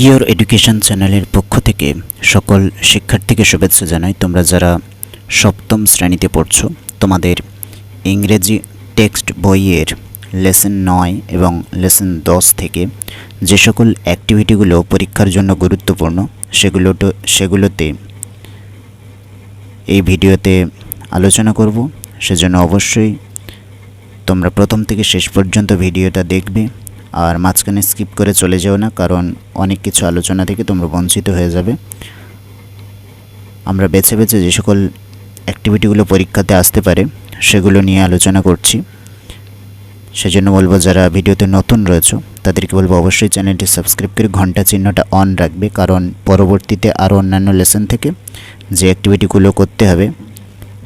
Your education চ্যানেলের পক্ষ থেকে সকল শিক্ষার্থীকে শুভেচ্ছা জানাই। তোমরা যারা সপ্তম শ্রেণীতে পড়ছো, তোমাদের ইংরেজি টেক্সট বইয়ের লেসন নয় এবং লেসন দশ থেকে যে সকল অ্যাক্টিভিটিগুলো পরীক্ষার জন্য গুরুত্বপূর্ণ, সেগুলো সেগুলোতে এই ভিডিওতে আলোচনা করব। সেজন্য অবশ্যই তোমরা প্রথম থেকে শেষ পর্যন্ত ভিডিওটা দেখবে। আর মাঝখানে স্কিপ করে চলে যেও না, কারণ অনেক কিছু আলোচনা থেকে তোমরা বঞ্চিত হয়ে যাবে। আমরা বেছে বেছে যে সকল অ্যাক্টিভিটিগুলো পরীক্ষাতে আসতে পারে, সেগুলো নিয়ে আলোচনা করছি। সেজন্য বলব, যারা ভিডিওতে নতুন রয়েছে, তাদেরকে বলব, অবশ্যই চ্যানেলটি সাবস্ক্রাইব করে ঘণ্টা চিহ্নটা অন রাখবে, কারণ পরবর্তীতে আরও অন্যান্য লেসন থেকে যে অ্যাক্টিভিটিগুলো করতে হবে,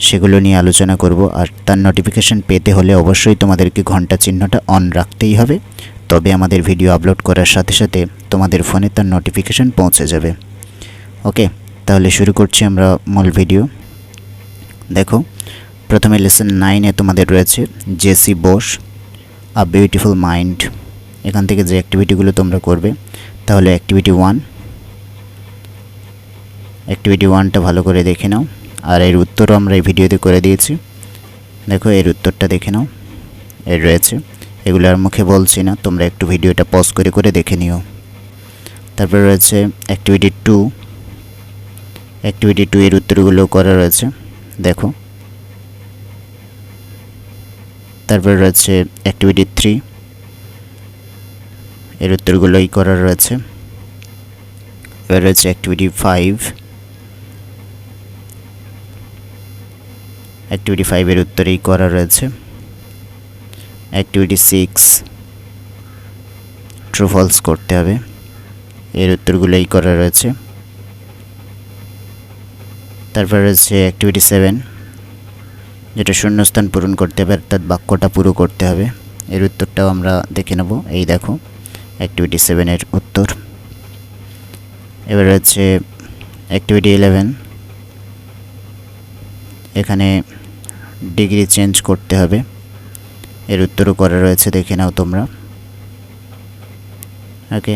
সেগুলো নিয়ে আলোচনা করব। আর তার নোটিফিকেশান পেতে হলে অবশ্যই তোমাদেরকে ঘণ্টা চিহ্নটা অন রাখতেই হবে। তবে আমাদের ভিডিও আপলোড করার সাথে সাথে তোমাদের ফোনে তার নোটিফিকেশান পৌঁছে যাবে। ওকে তাহলে শুরু করছি আমরা মূল ভিডিও দেখো, প্রথমে লেসন নাইনে তোমাদের রয়েছে J C Bose a beautiful mind এখান থেকে যে অ্যাক্টিভিটিগুলো তোমরা করবে, তাহলে অ্যাক্টিভিটি ওয়ান অ্যাক্টিভিটি ওয়ানটা ভালো করে দেখে নাও। আর এর উত্তরও আমরা এই ভিডিওতে করে দিয়েছি। দেখো, এর উত্তরটা দেখে নাও। এর রয়েছে এগুলো আর মুখে বলছি না, তোমরা একটু ভিডিওটা পজ করে করে দেখে নিও। তারপরে রয়েছে অ্যাক্টিভিটি টু অ্যাক্টিভিটি টু এর উত্তরগুলো করা রয়েছে, দেখো। তারপরে রয়েছে অ্যাক্টিভিটি থ্রি এর উত্তরগুলোই করা রয়েছে। এবার রয়েছে অ্যাক্টিভিটি ফাইভ অ্যাক্টিভিটি ফাইভের উত্তরেই করা রয়েছে। অ্যাক্টিভিটি সিক্স ট্রু ফলস করতে হবে। এর উত্তরগুলোই করা রয়েছে। তারপর রয়েছে অ্যাক্টিভিটি সেভেন যেটা শূন্যস্থান পূরণ করতে হবে, অর্থাৎ বাক্যটা পুরো করতে হবে। এর উত্তরটাও আমরা দেখে নেব। এই দেখো অ্যাক্টিভিটি সেভেনের উত্তর। এবার রয়েছে অ্যাক্টিভিটি ইলেভেন এখানে ডিগ্রি চেঞ্জ করতে হবে। এর উত্তরও করা রয়েছে, দেখে নাও তোমরা। ওকে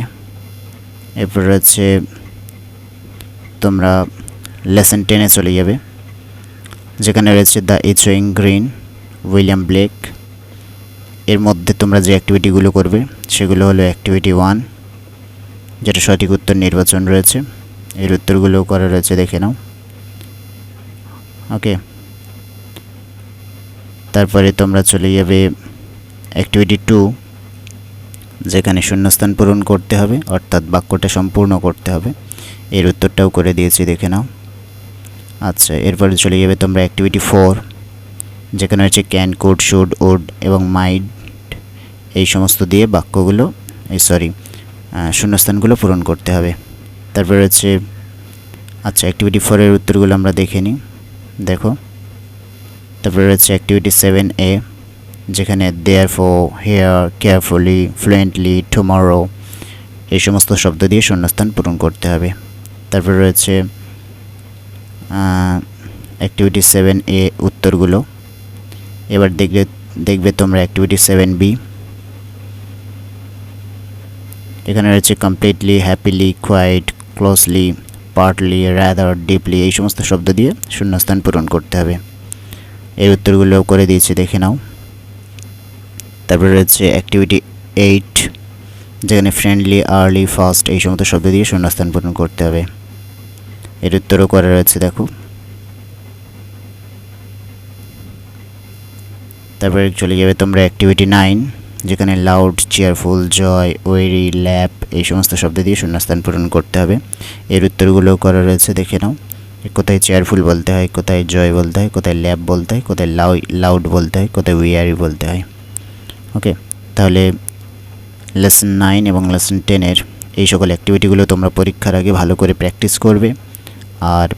এরপর রয়েছে, তোমরা লেসন টেনে চলে যাবে, যেখানে রয়েছে the echoing green William Blake এর মধ্যে তোমরা যে অ্যাক্টিভিটিগুলো করবে, সেগুলো হলো অ্যাক্টিভিটি ওয়ান যেটা সঠিক উত্তর নির্বাচন রয়েছে। এর উত্তরগুলোও করা রয়েছে, দেখে নাও। ওকে তারপরে তোমরা চলে যাবে অ্যাক্টিভিটি টু যেখানে শূন্যস্থান পূরণ করতে হবে, অর্থাৎ বাক্যটা সম্পূর্ণ করতে হবে। এর উত্তরটাও করে দিয়েছি, দেখে নাও। আচ্ছা এরপরে চলে যাবে তোমরা অ্যাক্টিভিটি ফোর যেখানে হচ্ছে ক্যান কোড শুড ওড এবং মাইড এই সমস্ত দিয়ে বাক্যগুলো, এই সরি শূন্যস্থানগুলো পূরণ করতে হবে। তারপরে হচ্ছে আচ্ছা অ্যাক্টিভিটি ফোরের উত্তরগুলো আমরা দেখে নিই। দেখো, তারপরে রয়েছে অ্যাক্টিভিটি সেভেন এ যেখানে দেয়ার ফো হেয়ার কেয়ারফুলি ফ্লুয়েন্টলি টুমরো এই সমস্ত শব্দ দিয়ে শূন্যস্থান পূরণ করতে হবে। তারপরে রয়েছে অ্যাক্টিভিটি সেভেন এ উত্তরগুলো। এবার দেখবে দেখবে তোমরা অ্যাক্টিভিটি সেভেন বি এখানে রয়েছে completely happily quite closely partly rather deeply এই সমস্ত শব্দ দিয়ে শূন্যস্থান পূরণ করতে হবে। এই উত্তরগুলো করে দিয়েছি, দেখে নাও। তারপরে রয়েছে অ্যাক্টিভিটি এইট যেখানে ফ্রেন্ডলি আর্লি ফাস্ট এই সমস্ত শব্দ দিয়ে শূন্যস্থান পূরণ করতে হবে। এর উত্তরও করা রয়েছে, দেখো। তারপরে চলে যাবে তোমরা অ্যাক্টিভিটি নাইন যেখানে loud cheerful joy weary lap এই সমস্ত শব্দ দিয়ে শূন্যস্থান পূরণ করতে হবে। এর উত্তরগুলোও করা রয়েছে, দেখে নাও। কোথায় চেয়ারফুল বলতে হয় কোথায় জয় বলতে হয় কোথায় ল্যাব বলতে হয় কোথায় লাউ লাউড বলতে হয় কোথায় উইয়ারি বলতে হয়। ওকে তাহলে লেসন নাইন এবং লেসন টেনের এই সকল অ্যাক্টিভিটিগুলো তোমরা পরীক্ষার আগে ভালো করে প্র্যাকটিস করবে। আর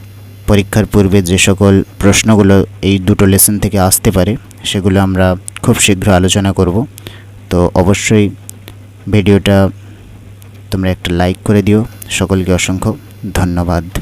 পরীক্ষার পূর্বে যে সকল প্রশ্নগুলো এই দুটো লেসন থেকে আসতে পারে, সেগুলো আমরা খুব শীঘ্র আলোচনা করব। তো অবশ্যই ভিডিওটা তোমরা একটা লাইক করে দিও। সকলকে অসংখ্য ধন্যবাদ।